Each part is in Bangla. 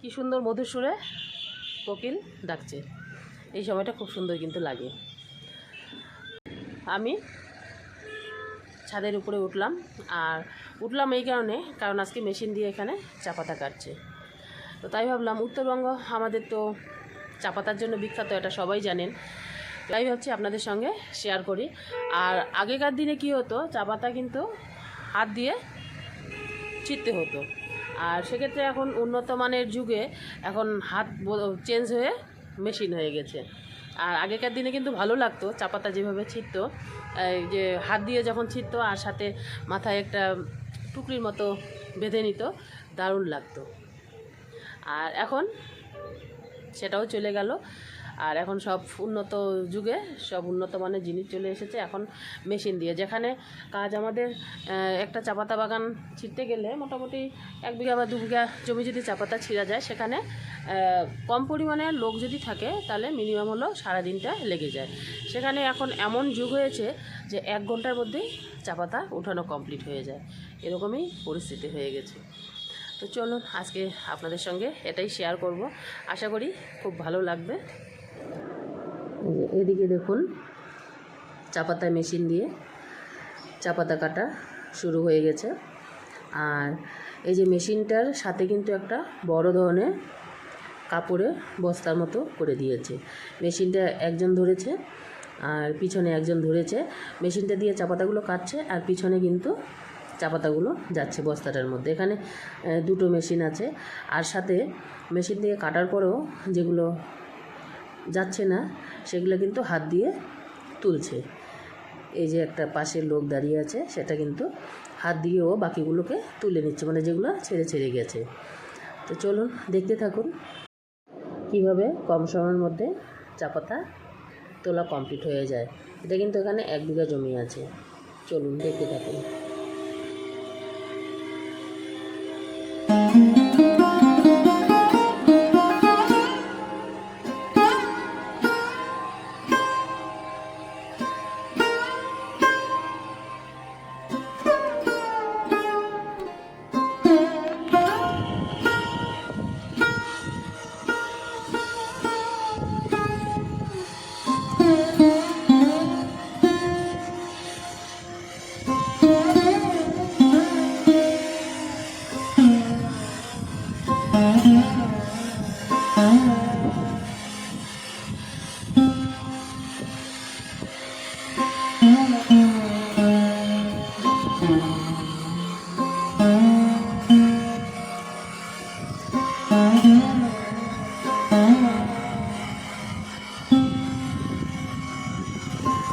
কি সুন্দর মধুর সুরে কোকিল ডাকছে। এই সময়টা খুব সুন্দর কিন্তু লাগে। আমি ছাদের উপরে উঠলাম আর উঠলাম এই কারণে, কারণ আজকে মেশিন দিয়ে এখানে চা পাতা কাটছে। তো তাই ভাবলাম উত্তরবঙ্গ আমাদের তো চা পাতার জন্য বিখ্যাত, এটা সবাই জানেন। তাই ভাবছি আপনাদের সঙ্গে শেয়ার করি। আর আগেকার দিনে কি হতো, চা পাতা কিন্তু হাত দিয়ে ছিটতে হতো। আর সেক্ষেত্রে এখন উন্নত মানের যুগে এখন হাত চেঞ্জ হয়ে মেশিন হয়ে গেছে। আর আগেকার দিনে কিন্তু ভালো লাগতো চা পাতা যেভাবে ছিটতো যে হাত দিয়ে যখন ছিটতো আর সাথে মাথায় একটা টুকরির মতো বেঁধে নিত, দারুণ লাগতো। আর এখন সেটাও চলে গেল। আর এখন সব উন্নত যুগে সব উন্নত মানের জিনিস চলে এসেছে। এখন মেশিন দিয়ে, যেখানে কাজ আমাদের একটা চাপাতা বাগান ছিঁড়তে গেলে মোটামুটি এক বিঘা বা দু বিঘা জমি যদি চাপাতা ছিঁড়া যায়, সেখানে কম পরিমাণে লোক যদি থাকে, তাহলে মিনিমাম হলো সারাদিনটা লেগে যায়। সেখানে এখন এমন যুগ হয়েছে যে এক ঘণ্টার মধ্যেই চাপাতা উঠানো কমপ্লিট হয়ে যায়। এরকমই পরিস্থিতি হয়ে গেছে। তো চলুন, আজকে আপনাদের সঙ্গে এটাই শেয়ার করব। আশা করি খুব ভালো লাগবে। এদিকে দেখুন চাপাতা মেশিন দিয়ে চাপাতা কাটা শুরু হয়ে গেছে। আর এই যে মেশিনটার সাথে কিন্তু একটা বড় ধরনের কাপড়ে বস্তার মতো করে দিয়েছে। মেশিনটা একজন ধরেছে আর পিছনে একজন ধরেছে। মেশিনটা দিয়ে চাপাতাগুলো কাটছে আর পিছনে কিন্তু চাপাতাগুলো যাচ্ছে বস্তাটার মধ্যে। এখানে দুটো মেশিন আছে। আর সাথে মেশিন দিয়ে কাটার পরেও যেগুলো যাচ্ছে না, সেগুলো কিন্তু হাত দিয়ে তুলছে। এই যে একটা পাশের লোক দাঁড়িয়ে আছে, সেটা কিন্তু হাত দিয়েও বাকিগুলোকে তুলে নিচ্ছে মানে যেগুলো ছেড়ে ছেড়ে গেছে। তো চলুন, দেখতে থাকুন কীভাবে কম সময়ের মধ্যে চা পাতা তোলা কমপ্লিট হয়ে যায়। এটা কিন্তু এখানে এক বিঘা জমি আছে। চলুন, দেখতে থাকুন।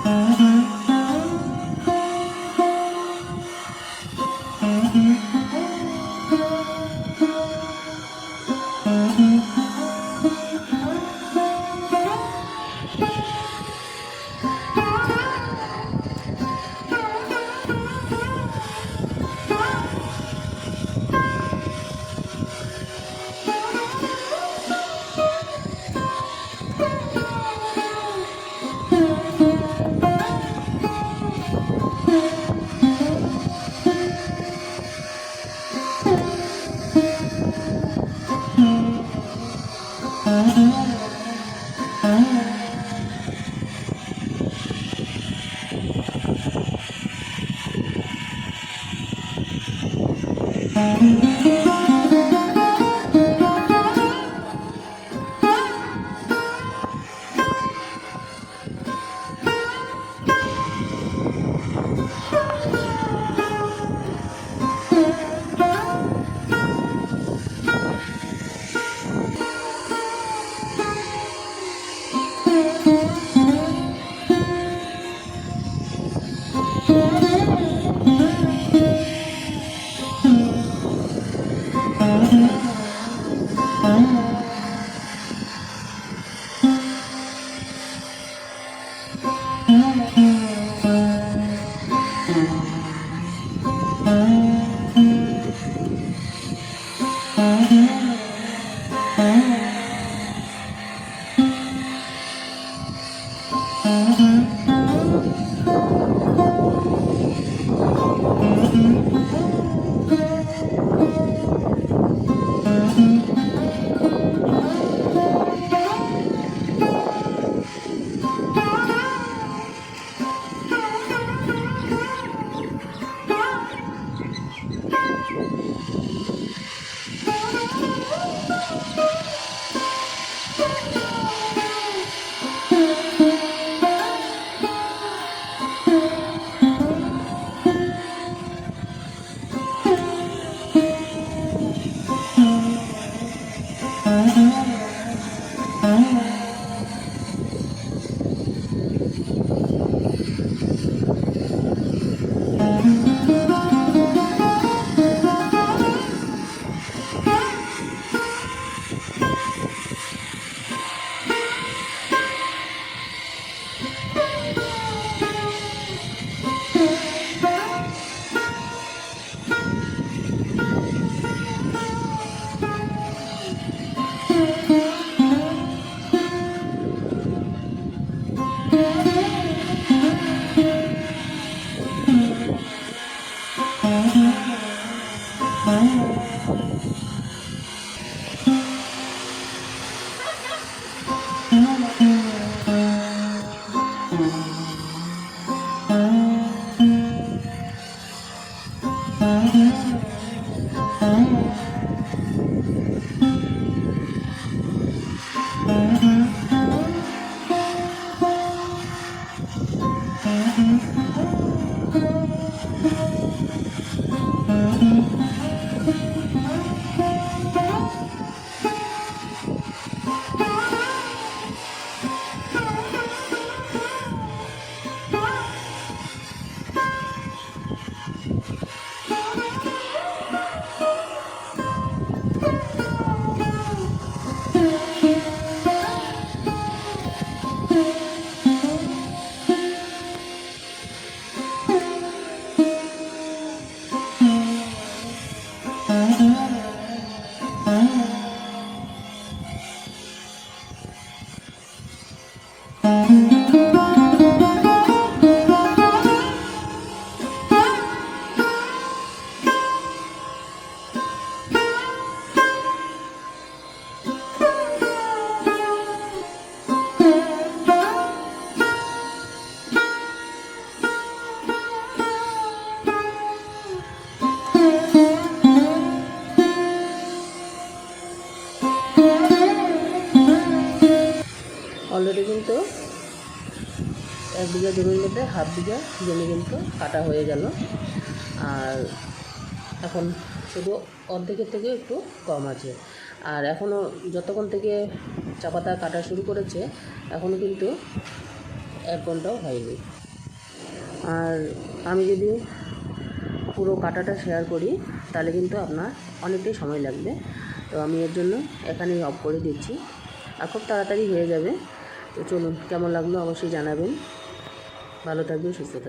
Mm-hmm. Mm-hmm. কিন্তু এক বিঘা জমির মধ্যে হাফ বিঘা জমি কিন্তু কাটা হয়ে গেল। আর এখন শুধু অর্ধেকের থেকে একটু কম আছে। আর এখনও যতক্ষণ থেকে চা পাতা কাটা শুরু করেছে এখনও কিন্তু এক ঘন্টাও হয়নি। আর আমি যদি পুরো কাটাটা শেয়ার করি, তাহলে কিন্তু আপনার অনেকটাই সময় লাগবে। তো আমি এর জন্য এখানেই অফ করে দিচ্ছি। আর খুব তাড়াতাড়ি হয়ে যাবে। তো চলুন কেমন লাগল অবশ্যই জানাবেন। ভালো থাকবেন সুস্থ থাকবেন।